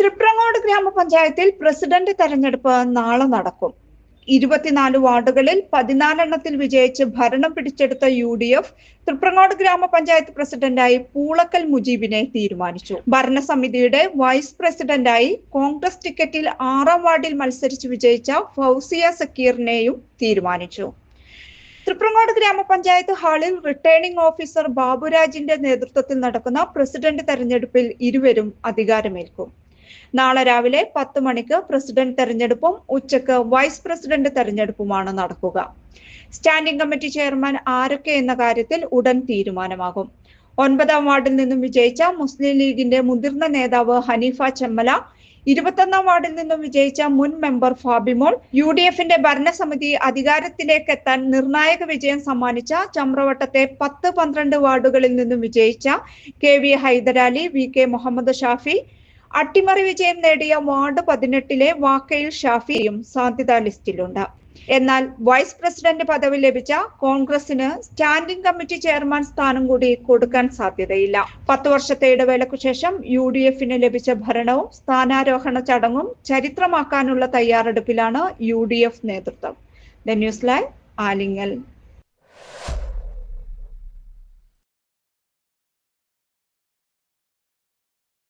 തൃപ്രങ്ങോട് ഗ്രാമപഞ്ചായത്തിൽ പ്രസിഡന്റ് തെരഞ്ഞെടുപ്പ് നാളെ നടക്കും. ഇരുപത്തിനാല് വാർഡുകളിൽ പതിനാലെണ്ണത്തിൽ വിജയിച്ച് ഭരണം പിടിച്ചെടുത്ത യു ഡി എഫ് തൃപ്രങ്ങോട് ഗ്രാമപഞ്ചായത്ത് പ്രസിഡന്റായി പൂളക്കൽ മുജീബിനെ തീരുമാനിച്ചു. ഭരണസമിതിയുടെ വൈസ് പ്രസിഡന്റായി കോൺഗ്രസ് ടിക്കറ്റിൽ ആറാം വാർഡിൽ മത്സരിച്ച് വിജയിച്ച ഫൗസിയ സക്കീറിനെയും തീരുമാനിച്ചു. തൃപ്രങ്ങോട് ഗ്രാമപഞ്ചായത്ത് ഹാളിൽ റിട്ടേണിംഗ് ഓഫീസർ ബാബുരാജിന്റെ നേതൃത്വത്തിൽ നടക്കുന്ന പ്രസിഡന്റ് തെരഞ്ഞെടുപ്പിൽ ഇരുവരും അധികാരമേൽക്കും. നാളെ രാവിലെ പത്ത് മണിക്ക് പ്രസിഡന്റ് തെരഞ്ഞെടുപ്പും ഉച്ചയ്ക്ക് വൈസ് പ്രസിഡന്റ് തെരഞ്ഞെടുപ്പുമാണ് നടക്കുക. സ്റ്റാൻഡിംഗ് കമ്മിറ്റി ചെയർമാൻ ആരൊക്കെ എന്ന കാര്യത്തിൽ ഉടൻ തീരുമാനമാകും. ഒൻപതാം വാർഡിൽ നിന്നും വിജയിച്ച മുസ്ലിം ലീഗിന്റെ മുതിർന്ന നേതാവ് ഹനീഫ ചെമ്മല ഇരുപത്തൊന്നാം വാർഡിൽ നിന്നും വിജയിച്ച മുൻ മെമ്പർ ഫാബിമോൾ യു ഡി എഫിന്റെ ഭരണസമിതി അധികാരത്തിലേക്ക് എത്താൻ നിർണായക വിജയം സമ്മാനിച്ച ചമ്രവട്ടത്തെ പത്ത് പന്ത്രണ്ട് വാർഡുകളിൽ നിന്നും വിജയിച്ച K V Haidarali V K Muhammad Shafi അട്ടിമറി വിജയം നേടിയ വാർഡ് പതിനെട്ടിലെ വാക്കയിൽ ഷാഫിയും സാധ്യതാ ലിസ്റ്റിലുണ്ട്. എന്നാൽ വൈസ് പ്രസിഡന്റ് പദവി ലഭിച്ച കോൺഗ്രസിന് സ്റ്റാൻഡിംഗ് കമ്മിറ്റി ചെയർമാൻ സ്ഥാനം കൂടി കൊടുക്കാൻ സാധ്യതയില്ല. പത്ത് വർഷത്തെ ഇടവേളയ്ക്കു ശേഷം യു ഡി എഫിന് ലഭിച്ച ഭരണവും സ്ഥാനാരോഹണ ചടങ്ങും ചരിത്രമാക്കാനുള്ള തയ്യാറെടുപ്പിലാണ് യു ഡി എഫ് നേതൃത്വം. The news live Alingal.